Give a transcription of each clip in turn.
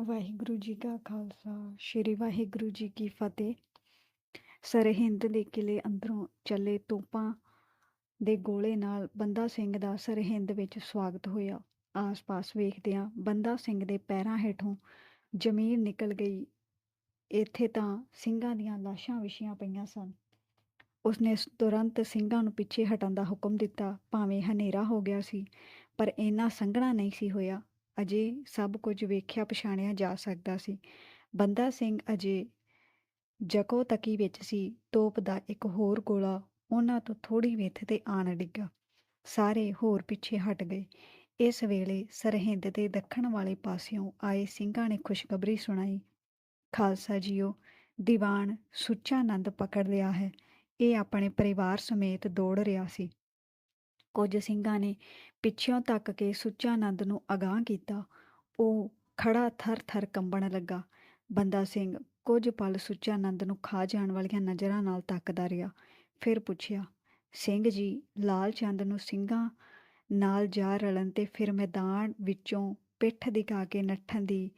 ਵਾਹਿਗੁਰੂ ਜੀ ਕਾ ਖਾਲਸਾ, ਸ੍ਰੀ ਵਾਹਿਗੁਰੂ ਜੀ ਕੀ ਫਤਿਹ। ਸਰਹਿੰਦ ਦੇ ਕਿਲੇ ਅੰਦਰੋਂ ਚੱਲੇ ਤੋਪਾਂ ਦੇ ਗੋਲੇ ਨਾਲ ਬੰਦਾ ਸਿੰਘ ਦਾ ਸਰਹਿੰਦ ਵਿੱਚ ਸਵਾਗਤ ਹੋਇਆ। ਆਸ-ਪਾਸ ਵੇਖਦਿਆਂ ਬੰਦਾ ਸਿੰਘ ਦੇ ਪੈਰਾਂ ਹੇਠੋਂ ਜ਼ਮੀਨ ਨਿਕਲ ਗਈ। ਇੱਥੇ ਤਾਂ ਸਿੰਘਾਂ ਦੀਆਂ ਲਾਸ਼ਾਂ ਵਿਛੀਆਂ ਪਈਆਂ ਸਨ। ਉਸਨੇ ਤੁਰੰਤ ਸਿੰਘਾਂ ਨੂੰ ਪਿੱਛੇ ਹਟਣ ਦਾ ਹੁਕਮ ਦਿੱਤਾ। ਭਾਵੇਂ ਹਨੇਰਾ ਹੋ ਗਿਆ ਸੀ, ਪਰ ਇੰਨਾ ਸੰਘਣਾ ਨਹੀਂ ਸੀ ਹੋਇਆ। ਅਜੇ ਸਭ ਕੁਝ ਵੇਖਿਆ ਪਛਾਣਿਆ ਜਾ ਸਕਦਾ ਸੀ। ਬੰਦਾ ਸਿੰਘ ਅਜੇ ਜਕੋ ਤਕੀ ਵਿੱਚ ਸੀ। ਤੋਪ ਦਾ ਇੱਕ ਹੋਰ ਗੋਲਾ ਉਹਨਾਂ ਤੋਂ ਥੋੜੀ ਵਿੱਥ ਤੇ ਆਣ ਡਿੱਗਾ। ਸਾਰੇ ਹੋਰ ਪਿੱਛੇ ਹਟ ਗਏ। ਇਸ ਵੇਲੇ ਸਰਹਿੰਦ ਦੇ ਦੱਖਣ ਵਾਲੇ ਪਾਸਿਓਂ ਆਏ ਸਿੰਘਾਂ ਨੇ ਖੁਸ਼ਖਬਰੀ ਸੁਣਾਈ। ਖਾਲਸਾ ਜੀਓ, ਦੀਵਾਨ ਸੁੱਚਾ ਆਨੰਦ ਪਕੜ ਲਿਆ ਹੈ। ਇਹ ਆਪਣੇ ਪਰਿਵਾਰ ਸਮੇਤ ਦੌੜ ਰਿਹਾ ਸੀ। ਕੁਝ ਸਿੰਘਾਂ ਨੇ ਪਿੱਛਿਓਂ ਤੱਕ ਕੇ ਸੁੱਚਾ ਨੰਦ ਨੂੰ ਅਗਾਹ ਕੀਤਾ। ਉਹ ਖੜਾ ਥਰ-ਥਰ ਕੰਬਣ ਲੱਗਾ। ਬੰਦਾ ਸਿੰਘ, ਕੁਝ ਪਲ ਸੁੱਚਾ ਆਨੰਦ ਨੂੰ ਖਾ ਜਾਣ ਵਾਲੀਆਂ ਨਜ਼ਰਾਂ ਨਾਲ ਤੱਕਦਾ ਰਿਹਾ। ਫਿਰ ਪੁੱਛਿਆ, ਸਿੰਘ ਜੀ, ਲਾਲ ਚੰਦ ਨੂੰ ਸਿੰਘਾਂ ਨਾਲ ਜਾ ਰਲਣ ਤੇ ਫਿਰ ਮੈਦਾਨ ਵਿੱਚੋਂ ਪਿੱਠ ਦਿਖਾ ਕੇ ਨੱਠਣ ਦੀ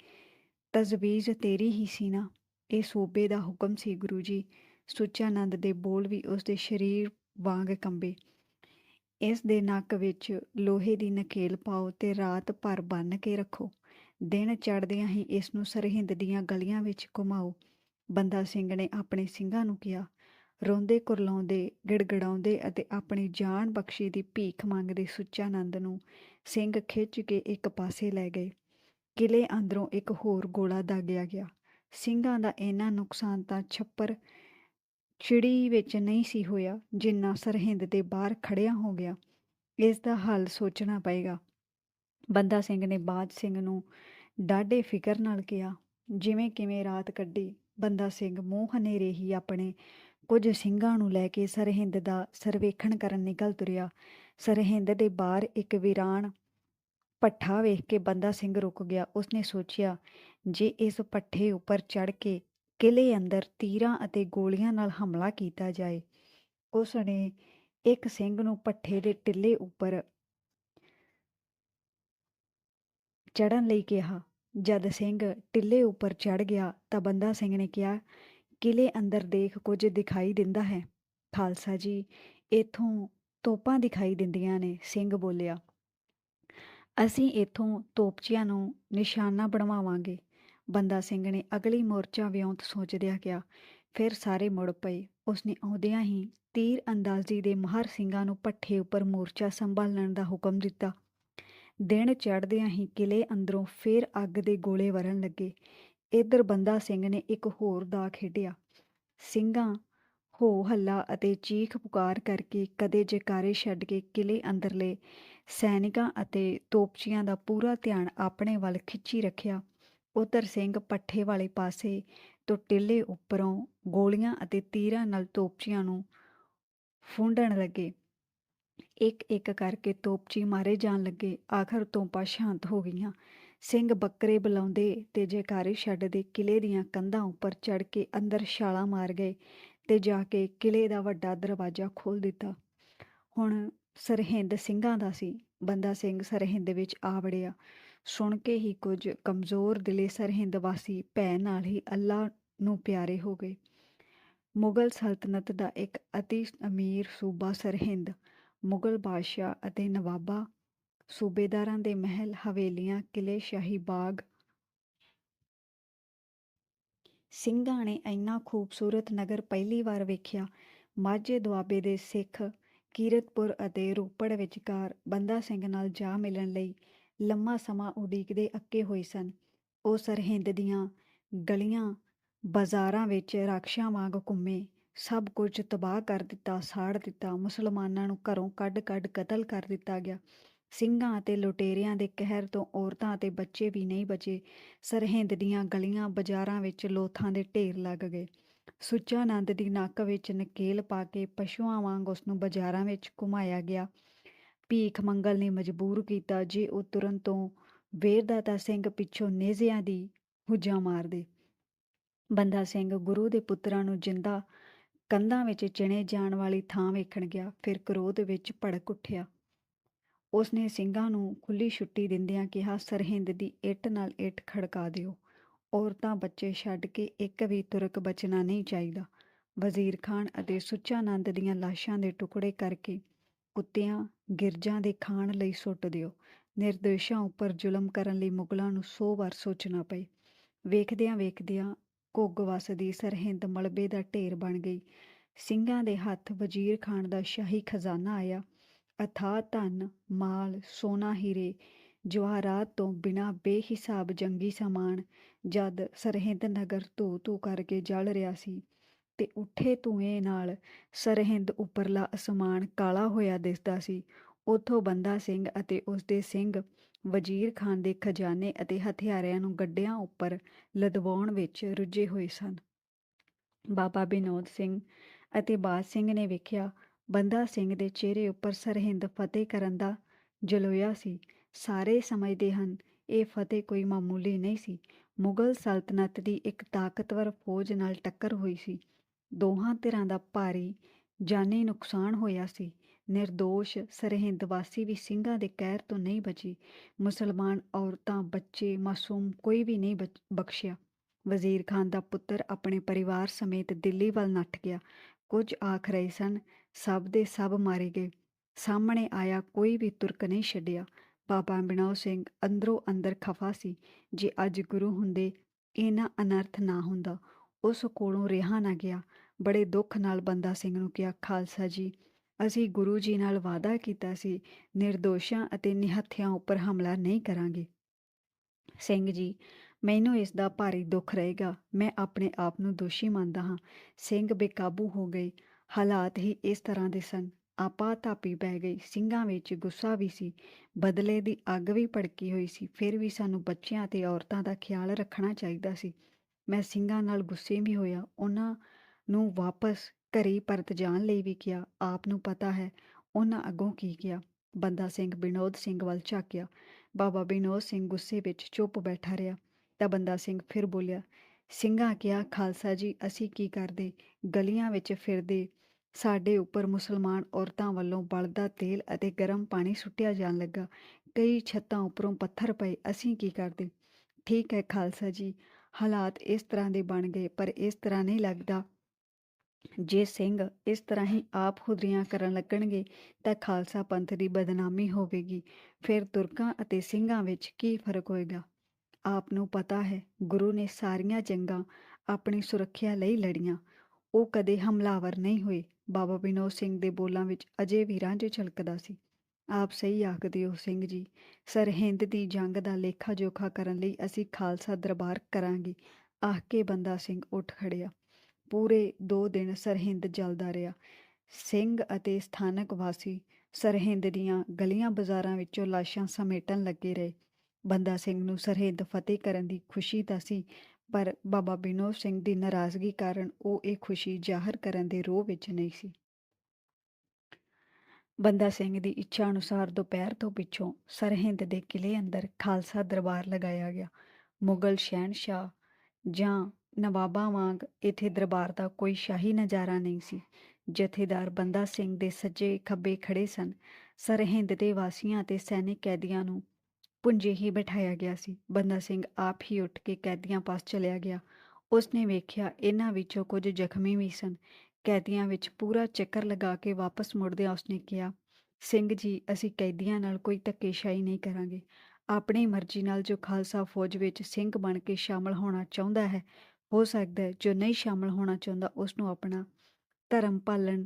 ਤਜਵੀਜ਼ ਤੇਰੀ ਹੀ ਸੀ ਨਾ? ਇਹ ਸੂਬੇ ਦਾ ਹੁਕਮ ਸੀ ਗੁਰੂ ਜੀ। ਸੁੱਚਾ ਆਨੰਦ ਦੇ ਬੋਲ ਵੀ ਉਸ ਦੇ ਸਰੀਰ ਵਾਂਗ ਕੰਬੇ। ਇਸ ਦੇ ਨੱਕ ਵਿੱਚ ਲੋਹੇ ਦੀ ਨਕੇਲ ਪਾਓ ਤੇ ਰਾਤ ਭਰ ਬੰਨ ਕੇ ਰੱਖੋ। ਦਿਨ ਚੜ੍ਹਦਿਆਂ ਹੀ ਇਸ ਨੂੰ ਸਰਹਿੰਦ ਦੀਆਂ ਗਲੀਆਂ ਵਿੱਚ ਘੁਮਾਓ। ਬੰਦਾ ਸਿੰਘ ਨੇ ਆਪਣੇ ਸਿੰਘਾਂ ਨੂੰ ਕਿਹਾ, ਰੋਂਦੇ ਕੁਰਲਾਉਂਦੇ, ਗਿੜਗੜਾਉਂਦੇ ਅਤੇ ਆਪਣੀ ਜਾਨ ਬਖਸ਼ੀ ਦੀ ਭੀਖ ਮੰਗਦੇ ਸੁੱਚਾ ਆਨੰਦ ਨੂੰ ਸਿੰਘ ਖਿੱਚ ਕੇ ਇੱਕ ਪਾਸੇ ਲੈ ਗਏ। ਕਿਲੇ ਅੰਦਰੋਂ ਇੱਕ ਹੋਰ ਗੋਲਾ ਦਾਗਿਆ ਗਿਆ। ਸਿੰਘਾਂ ਦਾ ਇੰਨਾ ਨੁਕਸਾਨ ਤਾਂ ਛੱਪਰ ਚਿੜੀ ਵਿੱਚ ਨਹੀਂ ਸੀ ਹੋਇਆ ਜਿੰਨਾ ਸਰਹਿੰਦ ਦੇ ਬਾਹਰ ਖੜਿਆ ਹੋ ਗਿਆ, ਇਸ ਦਾ ਹੱਲ ਸੋਚਣਾ ਪਏਗਾ। ਬੰਦਾ ਸਿੰਘ ਨੇ ਬਾਜ ਸਿੰਘ ਨੂੰ ਡਾਢੇ ਫਿਕਰ ਨਾਲ ਕਿਹਾ, ਜਿਵੇਂ ਕਿਵੇਂ ਰਾਤ ਕੱਢੀ, ਬੰਦਾ ਸਿੰਘ ਮੂੰਹ ਹਨੇਰੇ ਹੀ ਆਪਣੇ ਕੁਝ ਸਿੰਘਾਂ ਨੂੰ ਲੈ ਕੇ ਸਰਹਿੰਦ ਦਾ ਸਰਵੇਖਣ ਕਰਨ ਨਿਕਲ ਤੁਰਿਆ। ਸਰਹਿੰਦ ਦੇ ਬਾਹਰ ਇੱਕ ਵੀਰਾਨ ਪੱਠਾ ਵੇਖ ਕੇ ਬੰਦਾ ਸਿੰਘ ਰੁਕ ਗਿਆ। ਉਸਨੇ ਸੋਚਿਆ, ਜੇ ਇਸ ਪੱਠੇ ਉੱਪਰ ਚੜ੍ਹ ਕੇ ਕਿਲੇ ਅੰਦਰ ਤੀਰਾਂ ਅਤੇ ਗੋਲੀਆਂ ਨਾਲ ਹਮਲਾ ਕੀਤਾ ਜਾਏ। ਉਸ ਨੇ ਇੱਕ ਸਿੰਘ ਨੂੰ ਪੱਠੇ ਦੇ ਟਿੱਲੇ ਉੱਪਰ ਚੜਨ ਲਈ ਕਿਹਾ। ਜਦ ਸਿੰਘ ਟਿੱਲੇ ਉੱਪਰ ਚੜ ਗਿਆ ਤਾਂ ਬੰਦਾ ਸਿੰਘ ਨੇ ਕਿਹਾ ਕਿਲੇ ਅੰਦਰ ਦੇਖ ਕੁਝ ਦਿਖਾਈ ਦਿੰਦਾ ਹੈ। ਖਾਲਸਾ ਜੀ, ਇਥੋਂ ਤੋਪਾਂ ਦਿਖਾਈ ਦਿੰਦੀਆਂ ਨੇ, ਸਿੰਘ ਬੋਲਿਆ। ਅਸੀਂ ਇਥੋਂ ਤੋਪਚੀਆਂ ਨੂੰ ਨਿਸ਼ਾਨਾ ਬਣਵਾਵਾਂਗੇ। ਬੰਦਾ ਸਿੰਘ ਨੇ ਅਗਲੀ ਮੋਰਚਾ ਵਿਉਂਤ ਸੋਚਦਿਆਂ ਕਿਹਾ, ਫਿਰ ਸਾਰੇ ਮੁੜ ਪਏ। ਉਸਨੇ ਆਉਂਦਿਆਂ ਹੀ ਤੀਰ ਅੰਦਾਜ਼ੀ ਦੇ ਮਾਹਰ ਸਿੰਘਾਂ ਨੂੰ ਪੱਠੇ ਉੱਪਰ ਮੋਰਚਾ ਸੰਭਾਲਣ ਦਾ ਹੁਕਮ ਦਿੱਤਾ। ਦਿਨ ਚੜ੍ਹਦਿਆਂ ਹੀ ਕਿਲੇ ਅੰਦਰੋਂ ਫੇਰ ਅੱਗ ਦੇ ਗੋਲੇ ਵਰਨ ਲੱਗੇ। ਇਧਰ ਬੰਦਾ ਸਿੰਘ ਨੇ ਇੱਕ ਹੋਰ ਦਾ ਖੇਡਿਆ। ਸਿੰਘਾਂ ਹੋ ਹੱਲਾ ਅਤੇ ਚੀਖ ਪੁਕਾਰ ਕਰਕੇ ਕਦੇ ਜਕਾਰੇ ਛੱਡ ਕੇ ਕਿਲੇ ਅੰਦਰਲੇ ਸੈਨਿਕਾਂ ਅਤੇ ਤੋਪਚੀਆਂ ਦਾ ਪੂਰਾ ਧਿਆਨ ਆਪਣੇ ਵੱਲ ਖਿੱਚੀ ਰੱਖਿਆ। ਉਧਰ ਸਿੰਘ ਪੱਠੇ ਵਾਲੇ ਪਾਸੇ ਤੋਂ ਟਿੱਲੇ ਉੱਪਰੋਂ ਗੋਲੀਆਂ ਅਤੇ ਤੀਰਾਂ ਨਾਲ ਤੋਪਚੀਆਂ ਨੂੰ ਫੁੰਡਣ ਲੱਗੇ। ਇੱਕ ਇੱਕ ਕਰਕੇ ਤੋਪਚੀ ਮਾਰੇ ਜਾਣ ਲੱਗੇ। ਆਖਰ ਤੋਪਾਂ ਸ਼ਾਂਤ ਹੋ ਗਈਆਂ। ਸਿੰਘ ਬੱਕਰੇ ਬੁਲਾਉਂਦੇ ਤੇ ਜੈਕਾਰੇ ਛੱਡਦੇ ਕਿਲੇ ਦੀਆਂ ਕੰਧਾਂ ਉੱਪਰ ਚੜ ਕੇ ਅੰਦਰ ਛਾਲਾਂ ਮਾਰ ਗਏ ਤੇ ਜਾ ਕੇ ਕਿਲੇ ਦਾ ਵੱਡਾ ਦਰਵਾਜ਼ਾ ਖੋਲ ਦਿੱਤਾ। ਹੁਣ ਸਰਹਿੰਦ ਸਿੰਘਾਂ ਦਾ ਸੀ। ਬੰਦਾ ਸਿੰਘ ਸਰਹਿੰਦ ਵਿੱਚ ਆ ਵੜਿਆ। ਸੁਣ ਕੇ ਹੀ ਕੁਝ ਕਮਜ਼ੋਰ ਦਿਲੇ ਸਰਹਿੰਦ ਵਾਸੀ ਭੈ ਨਾਲ ਹੀ ਅੱਲਾ ਨੂੰ ਪਿਆਰੇ ਹੋ ਗਏ। ਮੁਗਲ ਸਲਤਨਤ ਦਾ ਇੱਕ ਅਤੀ ਅਮੀਰ ਸੂਬਾ ਸਰਹਿੰਦ, ਮੁਗਲ ਬਾਦਸ਼ਾਹ ਅਤੇ ਨਵਾਬਾ ਸੂਬੇਦਾਰਾਂ ਦੇ ਮਹਿਲ, ਹਵੇਲੀਆਂ ਕਿਲੇ ਸ਼ਾਹੀ ਬਾਗ ਸਿੰਘਾਂ ਨੇ ਇੰਨਾ ਖੂਬਸੂਰਤ ਨਗਰ ਪਹਿਲੀ ਵਾਰ ਵੇਖਿਆ। ਮਾਝੇ ਦੁਆਬੇ ਦੇ ਸਿੱਖ, ਕੀਰਤਪੁਰ ਅਤੇ ਰੋਪੜ ਵਿਚਕਾਰ ਬੰਦਾ ਸਿੰਘ ਨਾਲ ਜਾ ਮਿਲਣ ਲਈ ਲੰਮਾ ਸਮਾਂ ਉਡੀਕਦੇ ਅੱਕੇ ਹੋਏ ਸਨ। ਉਹ ਸਰਹਿੰਦ ਦੀਆਂ ਗਲੀਆਂ, ਬਾਜ਼ਾਰਾਂ ਵਿੱਚ ਰਾਖਸ਼ਾਂ ਵਾਂਗ ਘੁੰਮੇ। ਸਭ ਕੁਝ ਤਬਾਹ ਕਰ ਦਿੱਤਾ, ਸਾੜ ਦਿੱਤਾ। ਮੁਸਲਮਾਨਾਂ ਨੂੰ ਘਰੋਂ ਕੱਢ-ਕੱਢ ਕਤਲ ਕਰ ਦਿੱਤਾ ਗਿਆ। ਸਿੰਘਾਂ ਅਤੇ ਲੁਟੇਰਿਆਂ ਦੇ ਕਹਿਰ ਤੋਂ ਔਰਤਾਂ ਅਤੇ ਬੱਚੇ ਵੀ ਨਹੀਂ ਬਚੇ। ਸਰਹਿੰਦ ਦੀਆਂ ਗਲੀਆਂ, ਬਾਜ਼ਾਰਾਂ ਵਿੱਚ ਲੋਥਾਂ ਦੇ ਢੇਰ ਲੱਗ ਗਏ। ਸੁੱਚਾ ਆਨੰਦ ਦੀ ਨੱਕ ਵਿੱਚ ਨਕੇਲ ਪਾ ਕੇ ਪਸ਼ੂਆਂ ਵਾਂਗ ਉਸ ਨੂੰ ਬਾਜ਼ਾਰਾਂ ਵਿੱਚ ਘੁਮਾਇਆ ਗਿਆ। ਭੀਖ ਮੰਗਲ ਨੇ ਮਜਬੂਰ ਕੀਤਾ ਜੇ ਉਹ ਤੁਰਨ ਤੋਂ ਵੇਰਦਾਤਾ ਸਿੰਘ ਪਿੱਛੋਂ ਨੇਜ਼ਿਆਂ ਦੀ ਹੁੱਜਾਂ ਮਾਰਦੇ। ਬੰਦਾ ਸਿੰਘ ਗੁਰੂ ਦੇ ਪੁੱਤਰਾਂ ਨੂੰ ਜਿੰਦਾ ਕੰਧਾਂ ਵਿੱਚ ਚਿਣੇ ਜਾਣ ਵਾਲੀ ਥਾਂ ਵੇਖਣ ਗਿਆ, ਫਿਰ ਕ੍ਰੋਧ ਵਿੱਚ ਭੜਕ ਉੱਠਿਆ। ਉਸਨੇ ਸਿੰਘਾਂ ਨੂੰ ਖੁੱਲੀ ਛੁੱਟੀ ਦਿੰਦਿਆਂ ਕਿਹਾ, ਸਰਹਿੰਦ ਦੀ ਇੱਟ ਨਾਲ ਇੱਟ ਖੜਕਾ ਦਿਓ। ਔਰਤਾਂ ਬੱਚੇ ਛੱਡ ਕੇ ਇੱਕ ਵੀ ਤੁਰਕ ਬਚਣਾ ਨਹੀਂ ਚਾਹੀਦਾ। ਵਜ਼ੀਰ ਖਾਨ ਅਤੇ ਸੁੱਚਾ ਨੰਦ ਦੀਆਂ ਲਾਸ਼ਾਂ ਦੇ ਟੁਕੜੇ ਕਰਕੇ ਕੁੱਤਿਆਂ ਗਿਰਜਾਂ ਦੇ ਖਾਣ ਲਈ ਸੁੱਟ ਦਿਓ। ਨਿਰਦੋਸ਼ਾਂ ਉੱਪਰ ਜ਼ੁਲਮ ਕਰਨ ਲਈ ਮੁਗਲਾਂ ਨੂੰ ਸੌ ਵਾਰ ਸੋਚਣਾ ਪਏ। ਵੇਖਦਿਆਂ ਵੇਖਦਿਆਂ ਘੁੱਗ ਵਸਦੀ ਸਰਹਿੰਦ ਮਲਬੇ ਦਾ ਢੇਰ ਬਣ ਗਈ। ਸਿੰਘਾਂ ਦੇ ਹੱਥ ਵਜ਼ੀਰ ਖਾਨ ਦਾ ਸ਼ਾਹੀ ਖਜ਼ਾਨਾ ਆਇਆ। ਅਥਾ ਧਨ, ਮਾਲ, ਸੋਨਾ, ਹੀਰੇ, ਜਵਾਹਰਾਤ ਤੋਂ ਬਿਨਾਂ ਬੇਹਿਸਾਬ ਜੰਗੀ ਸਮਾਨ ਜਦ ਸਰਹਿੰਦ ਨਗਰ ਧੂ ਧੂ ਕਰਕੇ ਜਲ ਰਿਹਾ ਸੀ। ਤੇ ਉੱਠੇ ਧੂਏ ਨਾਲ ਸਰਹਿੰਦ ਉੱਪਰਲਾ ਅਸਮਾਨ ਕਾਲਾ ਹੋਇਆ ਦਿਸਦਾ ਸੀ। ਉਥੋਂ ਬੰਦਾ ਸਿੰਘ ਅਤੇ ਉਸਦੇ ਸਿੰਘ ਵਜ਼ੀਰ ਖਾਨ ਦੇ ਖਜ਼ਾਨੇ ਅਤੇ ਹਥਿਆਰਿਆਂ ਨੂੰ ਗੱਡਿਆਂ ਉੱਪਰ ਲਦਵਾਉਣ ਵਿੱਚ ਰੁੱਝੇ ਹੋਏ ਸਨ। ਬਾਬਾ ਬਿਨੋਦ ਸਿੰਘ ਅਤੇ ਬਾਦ ਸਿੰਘ ਨੇ ਵੇਖਿਆ, ਬੰਦਾ ਸਿੰਘ ਦੇ ਚਿਹਰੇ ਉੱਪਰ ਸਰਹਿੰਦ ਫਤਿਹ ਕਰਨ ਦਾ ਜਲੋਇਆ ਸੀ। ਸਾਰੇ ਸਮਝਦੇ ਹਨ, ਇਹ ਫਤਿਹ ਕੋਈ ਮਾਮੂਲੀ ਨਹੀਂ ਸੀ। ਮੁਗਲ ਸਲਤਨਤ ਦੀ ਇੱਕ ਤਾਕਤਵਰ ਫੌਜ ਨਾਲ ਟੱਕਰ ਹੋਈ ਸੀ। ਦੋਹਾਂ ਧਿਰਾਂ ਦਾ ਭਾਰੀ ਜਾਨੀ ਨੁਕਸਾਨ ਹੋਇਆ ਸੀ। ਨਿਰਦੋਸ਼ ਸਰਹਿੰਦ ਵਾਸੀ ਵੀ ਸਿੰਘਾਂ ਦੇ ਕਹਿਰ ਤੋਂ ਨਹੀਂ ਬਚੀ। ਮੁਸਲਮਾਨ ਔਰਤਾਂ, ਬੱਚੇ, ਮਾਸੂਮ ਕੋਈ ਵੀ ਨਹੀਂ ਬਖਸ਼ਿਆ। ਵਜ਼ੀਰ ਖਾਨ ਦਾ ਪੁੱਤਰ ਆਪਣੇ ਪਰਿਵਾਰ ਸਮੇਤ ਦਿੱਲੀ ਵੱਲ ਨੱਠ ਗਿਆ। ਕੁਝ ਆਖ ਰਹੇ ਸਨ, ਸਭ ਦੇ ਸਭ ਮਾਰੇ ਗਏ। ਸਾਹਮਣੇ ਆਇਆ ਕੋਈ ਵੀ ਤੁਰਕ ਨਹੀਂ ਛੱਡਿਆ। ਬਾਬਾ ਬਿਨੋ ਸਿੰਘ ਅੰਦਰੋਂ ਅੰਦਰ ਖਫਾ ਸੀ। ਜੇ ਅੱਜ ਗੁਰੂ ਹੁੰਦੇ ਇਹਨਾਂ ਅਨਰਥ ਨਾ ਹੁੰਦਾ। ਉਸ ਕੋਲੋਂ ਰਿਹਾ ਨਾ ਗਿਆ। ਬੜੇ ਦੁੱਖ ਨਾਲ ਬੰਦਾ ਸਿੰਘ ਨੂੰ ਕਿਹਾ, ਖਾਲਸਾ ਜੀ, ਅਸੀਂ ਗੁਰੂ ਜੀ ਨਾਲ ਵਾਅਦਾ ਕੀਤਾ ਸੀ, ਨਿਰਦੋਸ਼ਾਂ ਅਤੇ ਨਿਹੱਥਿਆਂ ਉੱਪਰ ਹਮਲਾ ਨਹੀਂ ਕਰਾਂਗੇ। ਸਿੰਘ ਜੀ, ਮੈਨੂੰ ਇਸ ਦਾ ਭਾਰੀ ਦੁੱਖ ਰਹੇਗਾ। ਮੈਂ ਆਪਣੇ ਆਪ ਨੂੰ ਦੋਸ਼ੀ ਮੰਨਦਾ ਹਾਂ। ਸਿੰਘ ਬੇਕਾਬੂ ਹੋ ਗਏ। ਹਾਲਾਤ ਹੀ ਇਸ ਤਰ੍ਹਾਂ ਦੇ ਸਨ। ਆਪਾ ਧਾਪੀ ਪੈ ਗਈ। ਸਿੰਘਾਂ ਵਿੱਚ ਗੁੱਸਾ ਵੀ ਸੀ। ਬਦਲੇ ਦੀ ਅੱਗ ਵੀ ਭੜਕੀ ਹੋਈ ਸੀ। ਫਿਰ ਵੀ ਸਾਨੂੰ ਬੱਚਿਆਂ ਤੇ ਔਰਤਾਂ ਦਾ ਖਿਆਲ ਰੱਖਣਾ ਚਾਹੀਦਾ ਸੀ। ਮੈਂ ਸਿੰਘਾਂ ਨਾਲ ਗੁੱਸੇ ਵੀ ਹੋਇਆ, ਉਹਨਾਂ ਨੂੰ ਵਾਪਸ ਘਰੇ ਪਰਤ ਜਾਣ ਲਈ ਵੀ ਕਿਹਾ। ਆਪ ਨੂੰ ਪਤਾ ਹੈ ਉਹਨਾਂ ਅੱਗੋਂ ਕੀ ਕਿਹਾ। ਬੰਦਾ ਸਿੰਘ ਬਿਨੋਦ ਸਿੰਘ ਵੱਲ ਝਾਕਿਆ। ਬਾਬਾ ਬਿਨੋਦ ਸਿੰਘ ਗੁੱਸੇ ਵਿੱਚ ਚੁੱਪ ਬੈਠਾ ਰਿਹਾ ਤਾਂ ਬੰਦਾ ਸਿੰਘ ਫਿਰ ਬੋਲਿਆ, ਸਿੰਘਾਂ ਕਿਹਾ, ਖਾਲਸਾ ਜੀ, ਅਸੀਂ ਕੀ ਕਰਦੇ? ਗਲੀਆਂ ਵਿੱਚ ਫਿਰਦੇ, ਸਾਡੇ ਉੱਪਰ ਮੁਸਲਮਾਨ ਔਰਤਾਂ ਵੱਲੋਂ ਬਲਦਾ ਤੇਲ ਅਤੇ ਗਰਮ ਪਾਣੀ ਸੁੱਟਿਆ ਜਾਣ ਲੱਗਾ। ਕਈ ਛੱਤਾਂ ਉੱਪਰੋਂ ਪੱਥਰ ਪਏ, ਅਸੀਂ ਕੀ ਕਰਦੇ? ਠੀਕ ਹੈ, ਖਾਲਸਾ ਜੀ ਹਾਲਾਤ ਇਸ ਤਰ੍ਹਾਂ ਦੇ ਬਣ ਗਏ, ਪਰ ਇਸ ਤਰ੍ਹਾਂ ਨਹੀਂ ਲੱਗਦਾ। ਜੇ ਸਿੰਘ ਇਸ ਤਰ੍ਹਾਂ ਹੀ ਆਪ ਖੁਦਰੀਆਂ ਕਰਨ ਲੱਗਣਗੇ, ਤਾਂ ਖਾਲਸਾ ਪੰਥ ਦੀ ਬਦਨਾਮੀ ਹੋਵੇਗੀ। ਫਿਰ ਤੁਰਕਾਂ ਅਤੇ ਸਿੰਘਾਂ ਵਿੱਚ ਕੀ ਫ਼ਰਕ ਹੋਏਗਾ? ਆਪ ਨੂੰ ਪਤਾ ਹੈ, ਗੁਰੂ ਨੇ ਸਾਰੀਆਂ ਜੰਗਾਂ ਆਪਣੀ ਸੁਰੱਖਿਆ ਲਈ ਲੜੀਆਂ। ਉਹ ਕਦੇ ਹਮਲਾਵਰ ਨਹੀਂ ਹੋਏ। ਬਾਬਾ ਬਿਨੋਦ ਸਿੰਘ ਦੇ ਬੋਲਾਂ ਵਿੱਚ ਅਜੇ ਵੀ ਰਾਂਝ ਛਲਕਦਾ ਸੀ। ਆਪ ਸਹੀ ਆਖਦੇ ਹੋ ਸਿੰਘ ਜੀ। ਸਰਹਿੰਦ ਦੀ ਜੰਗ ਦਾ ਲੇਖਾ ਜੋਖਾ ਕਰਨ ਲਈ ਅਸੀਂ ਖਾਲਸਾ ਦਰਬਾਰ ਕਰਾਂਗੇ। ਆਖ ਕੇ ਬੰਦਾ ਸਿੰਘ ਉੱਠ ਖੜਿਆ। ਪੂਰੇ 2 ਦਿਨ ਸਰਹਿੰਦ ਜਲਦਾ ਰਿਹਾ। ਸਿੰਘ ਅਤੇ ਸਥਾਨਕ ਵਾਸੀ ਸਰਹਿੰਦ ਦੀਆਂ ਗਲੀਆਂ ਬਾਜ਼ਾਰਾਂ ਵਿੱਚੋਂ ਲਾਸ਼ਾਂ ਸਮੇਟਣ ਲੱਗੇ ਰਹੇ। ਬੰਦਾ ਸਿੰਘ ਨੂੰ ਸਰਹਿੰਦ ਫਤਿਹ ਕਰਨ ਦੀ ਖੁਸ਼ੀ ਤਾਂ ਸੀ, ਪਰ ਬਾਬਾ ਬਿਨੋ ਸਿੰਘ ਦੀ ਨਾਰਾਜ਼ਗੀ ਕਾਰਨ ਉਹ ਇਹ ਖੁਸ਼ੀ ਜ਼ਾਹਰ ਕਰਨ ਦੇ ਰੋਹ ਵਿੱਚ ਨਹੀਂ ਸੀ। ਬੰਦਾ ਸਿੰਘ ਦੀ ਇੱਛਾ ਅਨੁਸਾਰ ਦੁਪਹਿਰ ਤੋਂ ਪਿੱਛੋਂ ਸਰਹਿੰਦ ਦੇ ਕਿਲੇ ਅੰਦਰ ਖਾਲਸਾ ਦਰਬਾਰ ਲਗਾਇਆ ਗਿਆ। ਮੁਗਲ ਸ਼ਹਿਨशाह ਜਾਂ ਨਵਾਬਾਂ ਵਾਂਗ ਇੱਥੇ ਦਰਬਾਰ ਦਾ ਕੋਈ ਸ਼ਾਹੀ ਨਜ਼ਾਰਾ ਨਹੀਂ ਸੀ। ਜਥੇਦਾਰ ਬੰਦਾ ਸਿੰਘ ਦੇ ਸੱਜੇ ਖੱਬੇ ਖੜੇ ਸਨ। ਸਰਹਿੰਦ ਦੇ ਵਾਸੀਆਂ ਤੇ ਸੈਨਿਕ ਕੈਦੀਆਂ ਨੂੰ ਪੁੰਜੇ ਹੀ ਬਿਠਾਇਆ ਗਿਆ ਸੀ। ਬੰਦਾ ਸਿੰਘ ਆਪ ਹੀ ਉੱਠ ਕੇ ਕੈਦੀਆਂ ਪਾਸ ਚਲਿਆ ਗਿਆ। ਉਸਨੇ ਵੇਖਿਆ ਇਹਨਾਂ ਵਿੱਚੋਂ ਕੁਝ ਜ਼ਖਮੀ ਵੀ ਸਨ। ਕੈਦੀਆਂ ਵਿੱਚ ਪੂਰਾ ਚੱਕਰ ਲਗਾ ਕੇ ਵਾਪਸ ਮੁੜਦਿਆਂ ਉਸਨੇ ਕਿਹਾ, ਸਿੰਘ ਜੀ, ਅਸੀਂ ਕੈਦੀਆਂ ਨਾਲ ਕੋਈ ਧੱਕੇਸ਼ਾਹੀ ਨਹੀਂ ਕਰਾਂਗੇ। ਆਪਣੀ ਮਰਜ਼ੀ ਨਾਲ ਜੋ ਖਾਲਸਾ ਫੌਜ ਵਿੱਚ ਸਿੰਘ ਬਣ ਕੇ ਸ਼ਾਮਲ ਹੋਣਾ ਚਾਹੁੰਦਾ ਹੈ, ਹੋ ਸਕਦਾ ਹੈ ਜੋ ਨਹੀਂ ਸ਼ਾਮਲ ਹੋਣਾ ਚਾਹੁੰਦਾ ਉਸ ਨੂੰ ਆਪਣਾ ਧਰਮ ਪਾਲਣ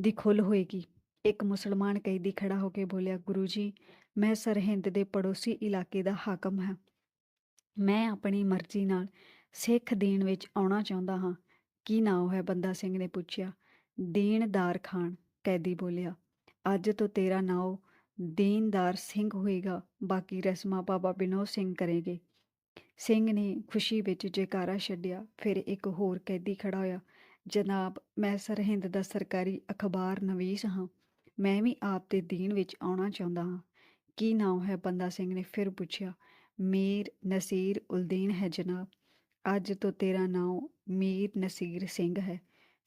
ਦੀ ਖੁੱਲ ਹੋਏਗੀ। ਇੱਕ ਮੁਸਲਮਾਨ ਕੈਦੀ ਖੜਾ ਹੋ ਕੇ ਬੋਲਿਆ, ਗੁਰੂ ਜੀ, ਮੈਂ ਸਰਹਿੰਦ ਦੇ ਪੜੋਸੀ ਇਲਾਕੇ ਦਾ ਹਾਕਮ ਹਾਂ। ਮੈਂ ਆਪਣੀ ਮਰਜ਼ੀ ਨਾਲ ਸਿੱਖ ਦੀਨ ਵਿੱਚ ਆਉਣਾ ਚਾਹੁੰਦਾ ਹਾਂ। ਕੀ ਨਾਮ ਹੈ ਬੰਦਾ ਸਿੰਘ ਨੇ ਪੁੱਛਿਆ? ਦੀਨਦਾਰ ਖਾਨ, ਕੈਦੀ ਬੋਲਿਆ। ਅੱਜ ਤੋਂ ਤੇਰਾ ਨਾਮ ਦੀਨਦਾਰ ਸਿੰਘ ਹੋਏਗਾ, ਬਾਕੀ ਰਸਮਾਂ ਬਾਬਾ ਬਿਨੋਦ ਸਿੰਘ ਕਰੇਗੇ ਸਿੰਘ ਨੇ ਖੁਸ਼ੀ ਵਿੱਚ ਜੈਕਾਰਾ ਛੱਡਿਆ, ਫਿਰ ਇੱਕ ਹੋਰ ਕੈਦੀ ਖੜਾ ਹੋਇਆ। ਜਨਾਬ, ਮੈਂ ਸਰਹਿੰਦ ਦਾ ਸਰਕਾਰੀ ਅਖਬਾਰ ਨਵੀਸ ਹਾਂ। ਮੈਂ ਵੀ ਆਪ ਦੇ ਦੀਨ ਵਿੱਚ ਆਉਣਾ ਚਾਹੁੰਦਾ ਹਾਂ। ਕੀ ਨਾਮ ਹੈ ਬੰਦਾ ਸਿੰਘ ਨੇ ਫਿਰ ਪੁੱਛਿਆ? ਮੀਰ ਨਸੀਰ ਉਲਦੀਨ ਹੈ ਜਨਾਬ। ਅੱਜ ਤੋਂ ਤੇਰਾ ਨਾਮ ਮੀਰ ਨਸੀਰ ਸਿੰਘ ਹੈ।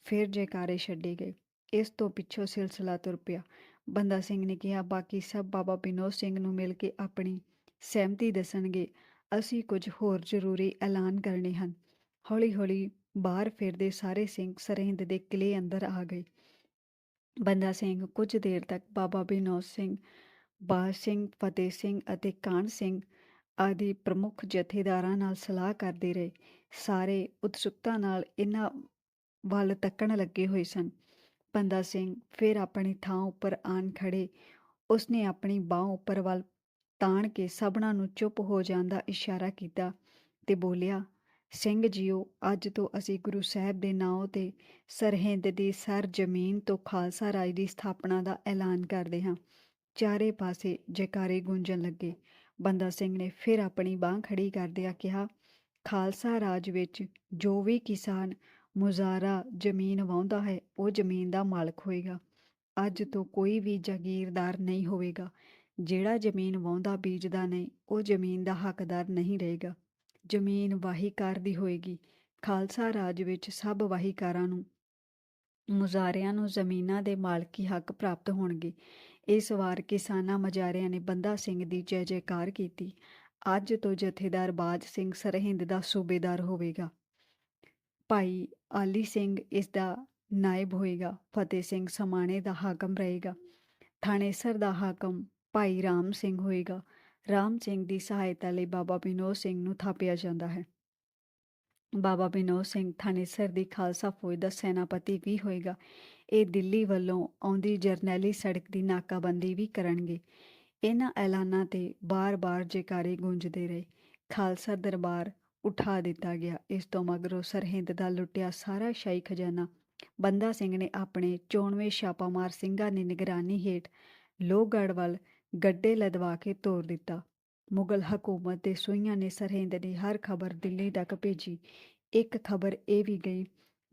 ਫਿਰ ਜੈਕਾਰੇ ਛੱਡੇ ਗਏ। ਇਸ ਤੋਂ ਪਿੱਛੋਂ ਸਿਲਸਿਲਾ ਤੁਰ ਪਿਆ। ਬੰਦਾ ਸਿੰਘ ਨੇ ਕਿਹਾ, ਬਾਕੀ ਸਭ ਬਾਬਾ ਬਿਨੋਦ ਸਿੰਘ ਨੂੰ ਮਿਲ ਕੇ ਆਪਣੀ ਸਹਿਮਤੀ ਦੱਸਣਗੇ। ਅਸੀਂ ਕੁਝ ਹੋਰ ਜ਼ਰੂਰੀ ਐਲਾਨ ਕਰਨੇ ਹਨ। ਹੌਲੀ-ਹੌਲੀ ਬਾਹਰ ਫਿਰਦੇ ਸਾਰੇ ਸਿੰਘ ਸਰਹਿੰਦ ਦੇ ਕਿਲੇ ਅੰਦਰ ਆ ਗਏ। ਬੰਦਾ ਸਿੰਘ ਕੁਝ ਦੇਰ ਤੱਕ ਬਾਬਾ ਬਿਨੋਦ ਸਿੰਘ, ਬਾਜ ਸਿੰਘ, ਫਤਿਹ ਸਿੰਘ ਅਤੇ ਕਾਨ ਸਿੰਘ ਆਦਿ ਪ੍ਰਮੁੱਖ ਜਥੇਦਾਰਾਂ ਨਾਲ ਸਲਾਹ ਕਰਦੇ ਰਹੇ। ਸਾਰੇ ਉਤਸੁਕਤਾ ਨਾਲ ਇਹਨਾਂ ਵੱਲ ਤੱਕਣ ਲੱਗੇ ਹੋਏ ਸਨ। ਬੰਦਾ ਸਿੰਘ ਫਿਰ ਆਪਣੀ ਥਾਂ ਉੱਪਰ ਆਣ ਖੜੇ ਉਸਨੇ ਆਪਣੀ ਬਾਹ ਉੱਪਰ ਵੱਲ ਤਾਣ ਕੇ ਸਭਨਾਂ ਨੂੰ ਚੁੱਪ ਹੋ ਜਾਣ ਦਾ ਇਸ਼ਾਰਾ ਕੀਤਾ ਤੇ ਬੋਲਿਆ, ਸਿੰਘ ਜੀਓ, ਅੱਜ ਤੋਂ ਅਸੀਂ ਗੁਰੂ ਸਾਹਿਬ ਦੇ ਨਾਂ ਤੇ ਸਰਹਿੰਦ ਦੀ ਸਰ ਜ਼ਮੀਨ ਤੋਂ ਖਾਲਸਾ ਰਾਜ ਦੀ ਸਥਾਪਨਾ ਦਾ ਐਲਾਨ ਕਰਦੇ ਹਾਂ। ਚਾਰੇ ਪਾਸੇ ਜੈਕਾਰੇ ਗੂੰਜਣ ਲੱਗੇ। ਬੰਦਾ ਸਿੰਘ ਨੇ ਫਿਰ ਆਪਣੀ ਬਾਹ ਖੜੀ ਕਰਦਿਆਂ ਕਿਹਾ, ਖਾਲਸਾ ਰਾਜ ਵਿੱਚ ਜੋ ਵੀ ਕਿਸਾਨ ਮੁਜ਼ਾਰਾ ਜ਼ਮੀਨ ਵਾਹੁੰਦਾ ਹੈ, ਉਹ ਜ਼ਮੀਨ ਦਾ ਮਾਲਕ ਹੋਏਗਾ। ਅੱਜ ਤੋਂ ਕੋਈ ਵੀ ਜਾਗੀਰਦਾਰ ਨਹੀਂ ਹੋਵੇਗਾ। ਜਿਹੜਾ ਜ਼ਮੀਨ ਵਾਹੁੰਦਾ, ਬੀਜਦਾ ਨਹੀਂ, ਉਹ ਜ਼ਮੀਨ ਦਾ ਹੱਕਦਾਰ ਨਹੀਂ ਰਹੇਗਾ। ਜ਼ਮੀਨ ਵਾਹੀਕਾਰ ਦੀ ਹੋਏਗੀ। ਖਾਲਸਾ ਰਾਜ ਵਿੱਚ ਸਭ ਵਾਹੀਕਾਰਾਂ ਨੂੰ ਮੁਜ਼ਾਰਿਆਂ ਨੂੰ ਜ਼ਮੀਨਾਂ ਦੇ ਮਾਲਕੀ ਹੱਕ ਪ੍ਰਾਪਤ ਹੋਣਗੇ। ਇਸ ਵਾਰ ਕਿਸਾਨਾਂ ਮਜਾਰਿਆਂ ਨੇ ਬੰਦਾ ਸਿੰਘ ਦੀ ਜੈ ਜੈਕਾਰ ਕੀਤੀ। ਅੱਜ ਤੋਂ ਜਥੇਦਾਰ ਬਾਜ ਸਿੰਘ ਸਰਹਿੰਦ ਦਾ ਸੂਬੇਦਾਰ ਹੋਵੇਗਾ। ਭਾਈ ਆਲੀ ਸਿੰਘ ਇਸ ਦਾ ਨਾਇਬ ਹੋਏਗਾ। ਫਤਿਹ ਸਿੰਘ ਸਮਾਣੇ ਦਾ ਹਾਕਮ ਰਹੇਗਾ। ਥਾਣੇਸਰ ਦਾ ਹਾਕਮ ਭਾਈ ਰਾਮ ਸਿੰਘ ਹੋਏਗਾ। ਰਾਮ ਸਿੰਘ ਦੀ ਸਹਾਇਤਾ ਲਈ ਬਾਬਾ ਬਿਨੋ ਸਿੰਘ ਨੂੰ ਥਾਪਿਆ ਜਾਂਦਾ ਹੈ। ਬਾਬਾ ਬਿਨੋ ਸਿੰਘ ਥਾਣੇਸਰ ਦੀ ਖਾਲਸਾ ਫੌਜ ਦਾ ਸੈਨਾਪਤੀ ਵੀ ਹੋਏਗਾ। ਇਹ ਦਿੱਲੀ ਵੱਲੋਂ ਆਉਂਦੀ ਜਰਨੈਲੀ ਸੜਕ ਦੀ ਨਾਕਾਬੰਦੀ ਵੀ ਕਰਨਗੇ। ਇਹਨਾਂ ਐਲਾਨਾਂ ਤੇ ਬਾਰ-ਬਾਰ ਜੈਕਾਰੇ ਗੂੰਜਦੇ ਰਹੇ। ਖਾਲਸਾ ਦਰਬਾਰ ਉਠਾ ਦਿੱਤਾ ਗਿਆ। ਇਸ ਤੋਂ ਮਗਰੋਂ ਸਰਹਿੰਦ ਦਾ ਲੁੱਟਿਆ ਸਾਰਾ ਸ਼ਾਹੀ ਖਜ਼ਾਨਾ। ਬੰਦਾ ਸਿੰਘ ਨੇ ਆਪਣੇ 94 ਛਾਪਾਮਾਰ ਸਿੰਘਾਂ ਦੀ ਨਿਗਰਾਨੀ ਹੇਠ ਲੋਹਗੜ੍ਹ ਵੱਲ ਗੱਡੇ ਲਦਵਾ ਕੇ ਤੋਰ ਦਿੱਤਾ। ਮੁਗਲ ਹਕੂਮਤ ਦੇ ਸੂਈਆਂ ਨੇ ਸਰਹਿੰਦ ਦੀ ਹਰ ਖਬਰ ਦਿੱਲੀ ਤੱਕ ਭੇਜੀ। ਇੱਕ ਖਬਰ ਇਹ ਵੀ ਗਈ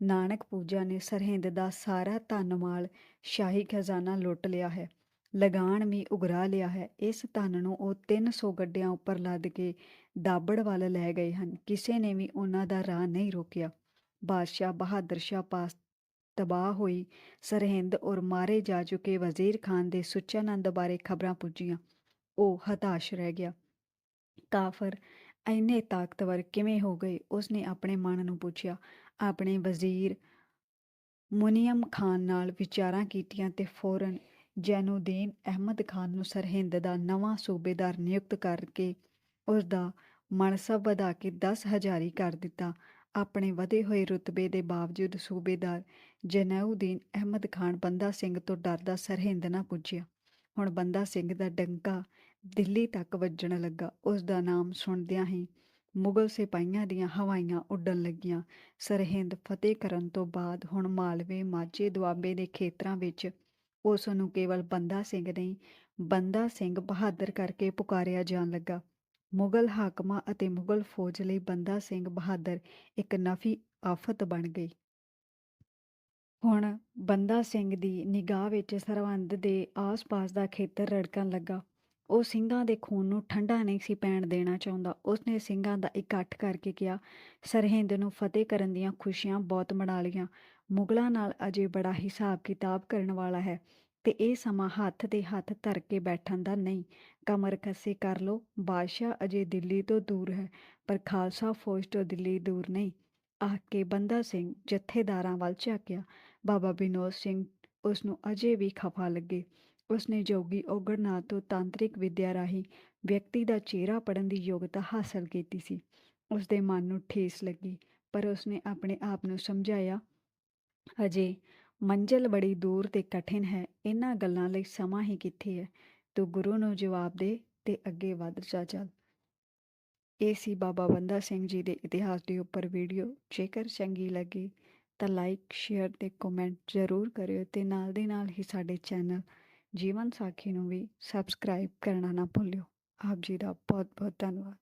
ਨਾਨਕ ਪੂਜਾ ਨੇ ਸਰਹਿੰਦ ਦਾ ਸਾਰਾ ਧਨ ਮਾਲ ਸ਼ਾਹੀ ਖਜ਼ਾਨਾ ਲੁੱਟ ਲਿਆ ਹੈ। ਲਗਾਨ ਵੀ ਉਗਰਾ ਲਿਆ ਹੈ। ਇਸ ਧਨ ਨੂੰ ਉਹ 300 ਗੱਡਿਆਂ ਉੱਪਰ ਲੱਦ ਕੇ ਦਾਬੜ ਵੱਲ ਲੈ ਗਏ ਹਨ। ਕਿਸੇ ਨੇ ਵੀ ਉਹਨਾਂ ਦਾ ਰਾਹ ਨਹੀਂ ਰੋਕਿਆ। ਬਾਦਸ਼ਾਹ ਬਹਾਦਰ ਸ਼ਾਹ ਪਾਸ ਤਬਾਹ ਹੋਈ। ਸਰਹਿੰਦ ਔਰ ਮਾਰੇ ਜਾ ਚੁੱਕੇ ਵਜ਼ੀਰ ਖਾਨ ਦੇ ਸੁੱਚਾਨੰਦ ਬਾਰੇ ਖਬਰਾਂ ਪੁੱਜੀਆਂ। ਉਹ ਹਤਾਸ਼ ਰਹਿ ਗਿਆ। ਕਾਫਰ ਐਨੇ ਤਾਕਤਵਰ ਕਿਵੇਂ ਹੋ ਗਏ? ਉਸਨੇ ਆਪਣੇ ਮਨ ਨੂੰ ਪੁੱਛਿਆ। ਆਪਣੇ ਵਜ਼ੀਰ ਮੁਨੀਅਮ ਖਾਨ ਨਾਲ ਵਿਚਾਰਾਂ ਕੀਤੀਆਂ ਤੇ ਫੌਰਨ ਜੈਨੂਦੀਨ ਅਹਿਮਦ ਖਾਨ ਨੂੰ ਸਰਹਿੰਦ ਦਾ ਨਵਾਂ ਸੂਬੇਦਾਰ ਨਿਯੁਕਤ ਕਰਕੇ ਉਸ ਦਾ ਮਨਸਬ ਵਧਾ ਕੇ 10 ਹਜ਼ਾਰੀ ਕਰ ਦਿੱਤਾ। ਆਪਣੇ ਵਧੇ ਹੋਏ ਰੁਤਬੇ ਦੇ ਬਾਵਜੂਦ ਸੂਬੇਦਾਰ ਜਨੈਉਦੀਨ ਅਹਿਮਦ ਖਾਨ ਬੰਦਾ ਸਿੰਘ ਤੋਂ ਡਰਦਾ ਸਰਹਿੰਦ ਨਾ ਪੁੱਜਿਆ। ਹੁਣ ਬੰਦਾ ਸਿੰਘ ਦਾ ਡੰਕਾ ਦਿੱਲੀ ਤੱਕ ਵੱਜਣ ਲੱਗਾ। ਉਸ ਦਾ ਨਾਮ ਸੁਣਦਿਆਂ ਹੀ ਮੁਗਲ ਸਿਪਾਹੀਆਂ ਦੀਆਂ ਹਵਾਈਆਂ ਉੱਡਣ ਲੱਗੀਆਂ। ਸਰਹਿੰਦ ਫਤਿਹ ਕਰਨ ਤੋਂ ਬਾਅਦ ਹੁਣ ਮਾਲਵੇ, ਮਾਝੇ, ਦੁਆਬੇ ਦੇ ਖੇਤਰਾਂ ਵਿੱਚ ਉਸ ਨੂੰ ਕੇਵਲ ਬੰਦਾ ਸਿੰਘ ਨਹੀਂ, ਬੰਦਾ ਸਿੰਘ ਬਹਾਦਰ ਕਰਕੇ ਪੁਕਾਰਿਆ ਜਾਣ ਲੱਗਾ। ਮੁਗਲ ਹਾਕਮਾਂ ਅਤੇ ਮੁਗਲ ਫੌਜ ਲਈ ਬੰਦਾ ਸਿੰਘ ਬਹਾਦਰ ਇੱਕ ਨਫੀ ਆਫਤ ਬਣ ਗਈ। ਹੁਣ ਬੰਦਾ ਸਿੰਘ ਦੀ ਨਿਗਾਹ ਵਿੱਚ ਸਰਵੰਦ ਦੇ ਆਸ-ਪਾਸ ਦਾ ਖੇਤਰ ਰੜਕਣ ਲੱਗਾ। ਉਹ ਸਿੰਘਾਂ ਦੇ ਖੂਨ ਨੂੰ ਠੰਡਾ ਨਹੀਂ ਸੀ ਪੈਣ ਦੇਣਾ ਚਾਹੁੰਦਾ। ਉਸਨੇ ਸਿੰਘਾਂ ਦਾ ਇਕੱਠ ਕਰਕੇ ਕਿਹਾ, ਸਰਹਿੰਦ ਨੂੰ ਫਤਿਹ ਕਰਨ ਦੀਆਂ ਖੁਸ਼ੀਆਂ ਬਹੁਤ ਮਨਾ ਲਈਆਂ। ਮੁਗਲਾਂ ਨਾਲ ਅਜੇ ਬੜਾ ਹਿਸਾਬ ਕਿਤਾਬ ਕਰਨ ਵਾਲਾ ਹੈ ਤੇ ਇਹ ਸਮਾਂ ਹੱਥ ਤੇ ਹੱਥ ਧਰ ਕੇ ਬੈਠਣ ਦਾ ਨਹੀਂ। ਕਮਰ ਖੱਸੇ ਕਰ ਲੋ ਬਾਦਸ਼ਾਹ ਅਜੇ ਦਿੱਲੀ ਤੋਂ ਦੂਰ ਹੈ, ਪਰ ਖਾਲਸਾ ਫੌਜ ਤੋਂ ਦਿੱਲੀ ਦੂਰ ਨਹੀਂ। ਆਖ ਕੇ ਬੰਦਾ ਸਿੰਘ ਜਥੇਦਾਰਾਂ ਵੱਲ ਝਾਕਿਆ। ਬਾਬਾ ਬਿਨੋਦ ਸਿੰਘ ਉਸ ਨੂੰ ਅਜੇ ਵੀ ਖਫਾ ਲੱਗੇ। ਉਸਨੇ ਜੋਗੀ ਔਗੜਨਾਥ ਤੋਂ ਤਾਂਤਰਿਕ ਵਿਦਿਆ ਰਾਹੀਂ ਵਿਅਕਤੀ ਦਾ ਚਿਹਰਾ ਪੜਨ ਦੀ ਯੋਗਤਾ ਹਾਸਲ ਕੀਤੀ ਸੀ। ਉਸਦੇ ਮਨ ਨੂੰ ਠੇਸ ਲੱਗੀ, ਪਰ ਉਸਨੇ ਆਪਣੇ ਆਪ ਨੂੰ ਸਮਝਾਇਆ ਅਜੇ ਮੰਜ਼ਲ ਬੜੀ ਦੂਰ ਤੇ ਕਠਿਨ ਹੈ ਇਹਨਾਂ ਗੱਲਾਂ ਲਈ ਸਮਾਂ ਹੀ ਕਿੱਥੇ ਹੈ? ਤੂੰ ਗੁਰੂ ਨੂੰ ਜਵਾਬ ਦੇ ਤੇ ਅੱਗੇ ਵਧ ਜਾ ਚੱਲ ਇਹ ਸੀ ਬਾਬਾ ਬੰਦਾ ਸਿੰਘ ਜੀ ਦੇ ਇਤਿਹਾਸ ਦੇ ਉੱਪਰ ਵੀਡੀਓ। ਜੇਕਰ ਚੰਗੀ ਲੱਗੀ ਤਾਂ ਲਾਈਕ, ਸ਼ੇਅਰ ਤੇ ਕਮੈਂਟ ਜ਼ਰੂਰ ਕਰਿਓ ਤੇ ਨਾਲ ਦੇ ਨਾਲ ਹੀ ਸਾਡੇ ਚੈਨਲ ਜੀਵਨ ਸਾਖੀ ਨੂੰ ਵੀ ਸਬਸਕ੍ਰਾਈਬ ਕਰਨਾ ਨਾ ਭੁੱਲਿਓ। ਆਪ ਜੀ ਦਾ ਬਹੁਤ ਬਹੁਤ ਧੰਨਵਾਦ।